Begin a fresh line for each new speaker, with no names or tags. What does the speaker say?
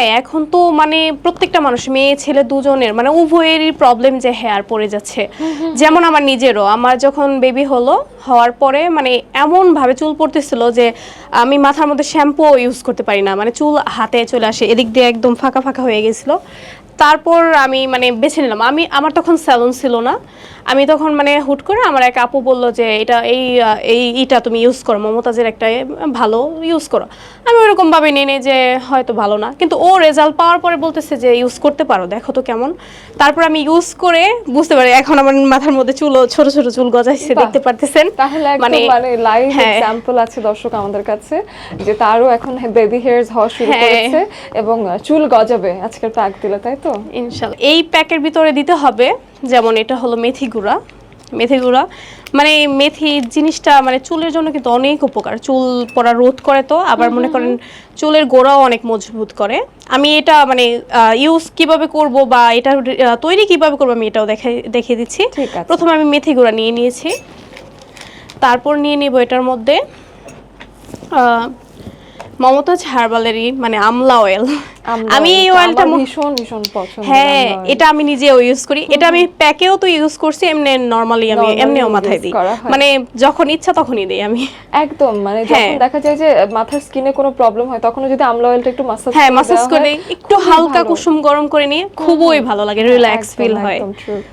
হ্যাঁ, এখন তো মানে প্রত্যেকটা মানুষ মেয়ে ছেলে দুজনের মানে উভয়েরই প্রবলেম যে হেয়ার পড়ে যাচ্ছে। যেমন আমার নিজেরও আমার যখন বেবি হলো হওয়ার পরে মানে এমন ভাবে চুল পড়তেছিল যে আমি মাথার মধ্যে শ্যাম্পু ইউজ করতে পারি না। মানে চুল হাতে চলে আসে এদিক দিয়ে একদম ফাঁকা ফাঁকা হয়ে গেছিল। তারপর আমি মানে বেছে নিলাম। আমি আমার তখন স্যালন ছিল না। আমি তখন মানে হুট করে আমার এক আপু বলল যে এটা এই এই ইটা তুমি ইউজ করো মমতাজের একটা ভালো ইউজ করো আমি ওরকম ভাবে নিয়ে নেই যে হয়তো ভালো না কিন্তু ও রেজাল্ট পাওয়ার পরে বলতেছে যে ইউজ করতে পারো দেখো তো কেমন তারপর আমি ইউজ করে বুঝতে পারি এখন আমার মাথার মধ্যে চুলও ছোট ছোট চুল গজাইছে। দেখতে পারতেছেন
তাহলে মানে লাইভ
হ্যাঁ।
এক্সাম্পল আছে দর্শক আমাদের কাছে যে তারও এখন বেবি হেয়ারস হওয়া শুরু
হ্যাঁ।
করেছে এবং চুল গজাবে আজকের প্যাক দিলে তাই তো
ইনশাল্লাহ এই প্যাকের ভিতরে দিতে হবে যেমন এটা হলো মেথি গুঁড়া। মেথি গুঁড়া মানে মেথি জিনিসটা মানে চুলের জন্য কিন্তু অনেক উপকার। চুল পড়া রোধ করে তো আবার মনে করেন চুলের গোড়াও অনেক মজবুত করে। আমি এটা মানে ইউজ কীভাবে করব বা এটা তৈরি কীভাবে করব আমি এটাও দেখাই দেখিয়ে দিচ্ছি। প্রথমে আমি মেথি গুঁড়া নিয়ে নিয়েছি। তারপর নিয়ে নিব এটার মধ্যে আহ, মমতাজ হার্বালেরই মানে আমলা অয়েল আমি এই অয়েলটা
ভীষণ ভীষণ পছন্দ
হ্যাঁ এটা আমি নিজেও ইউজ করি। এটা আমি প্যাকেও তো ইউজ করছি এমনি নর্মালি আমি এমনিও মাথায় দিই। মানে যখন ইচ্ছা তখনই দেই আমি।
একদম মানে
হ্যাঁ।
যখন দেখা যায় যে মাথার স্কিনে কোনো প্রবলেম হয় তখন যদি আমলা অয়েলটা একটু মাসাজ
হ্যাঁ মাসাজ করে একটু হালকা কুসুম গরম করে নিয়ে খুবই ভালো লাগে রিল্যাক্স ফিল হয়।
একদম ট্রু